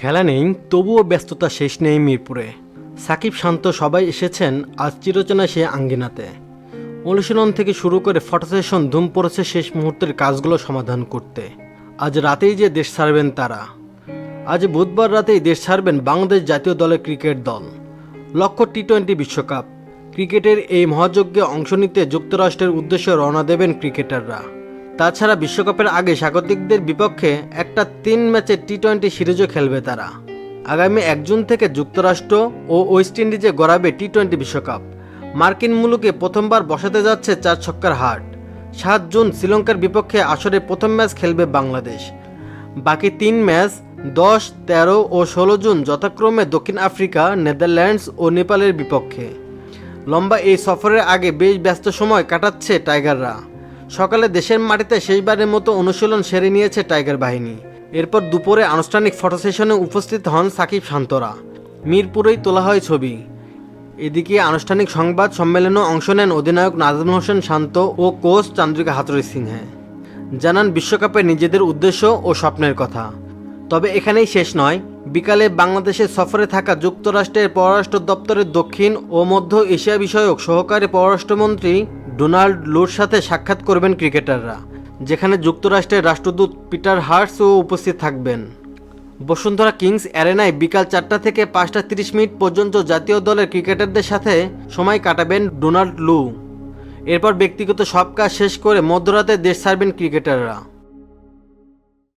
খেলা নেই, তবুও ব্যস্ততা শেষ নেই মিরপুরে। সাকিব শান্ত সবাই এসেছেন, আজ চিরচেনা সে আঙ্গিনাতে। অনুশীলন থেকে শুরু করে ফটো সেশন ধুম পড়েছে শেষ মুহূর্তের কাজগুলো সমাধান করতে। আজ রাতেই যে দেশ ছাড়বেন তারা। আজ বুধবার রাতেই দেশ ছাড়বেন বাংলাদেশ জাতীয় দলের ক্রিকেট দল। লক্ষ্য টি টোয়েন্টি বিশ্বকাপ। ক্রিকেটের এই মহাযজ্ঞে অংশ নিতে যুক্তরাষ্ট্রের উদ্দেশ্যে রওনা দেবেন ক্রিকেটাররা। তাছাড়া বিশ্বকাপের আগে স্বাগতিকদের বিপক্ষে একটা তিন ম্যাচের টি টোয়েন্টি সিরিজও খেলবে তারা। আগামী এক জুন থেকে যুক্তরাষ্ট্র ও ওয়েস্ট ইন্ডিজে গড়াবে টি টোয়েন্টি বিশ্বকাপ। মার্কিন মুলুকে প্রথমবার বসাতে যাচ্ছে চার ছক্কার হাট সাত জুন শ্রীলঙ্কার বিপক্ষে আসরে প্রথম ম্যাচ খেলবে বাংলাদেশ। বাকি তিন ম্যাচ দশ, তেরো ও ষোলো জুন যথাক্রমে দক্ষিণ আফ্রিকা, নেদারল্যান্ডস ও নেপালের বিপক্ষে। লম্বা এই সফরের আগে বেশ ব্যস্ত সময় কাটাচ্ছে টাইগাররা। সকালে দেশের মাটিতে শেষবারের মতো অনুশীলন সেরে নিয়েছে টাইগার বাহিনী। এরপর দুপুরে আনুষ্ঠানিক ফটো সেশনে উপস্থিত হন সাকিব শান্তরা। মিরপুরেই তোলা হয় ছবি। এদিকে আনুষ্ঠানিক সংবাদ সম্মেলনে অংশ নেন অধিনায়ক নাজমুল হোসেন শান্ত ও কোচ চন্দ্রিকা হাতুরি সিংহে। জানান, বিশ্বকাপে নিজেদের উদ্দেশ্য ও স্বপ্নের কথা। তবে এখানেই শেষ নয়, বিকালে বাংলাদেশের সফরে থাকা যুক্তরাষ্ট্রের পররাষ্ট্র দপ্তরের দক্ষিণ ও মধ্য এশিয়া বিষয়ক সহকারী পররাষ্ট্রমন্ত্রী ডোনাল্ড লুর সাথে সাক্ষাৎ করবেন ক্রিকেটাররা, যেখানে যুক্তরাষ্ট্রের রাষ্ট্রদূত পিটার হার্টসও উপস্থিত থাকবেন। বসুন্ধরা কিংস অ্যারেনায় বিকাল চারটা থেকে পাঁচটা তিরিশ মিনিট পর্যন্ত জাতীয় দলের ক্রিকেটারদের সাথে সময় কাটাবেন ডোনাল্ড লু। এরপর ব্যক্তিগত সব কাজ শেষ করে মধ্যরাতে দেশ ছাড়বেন ক্রিকেটাররা।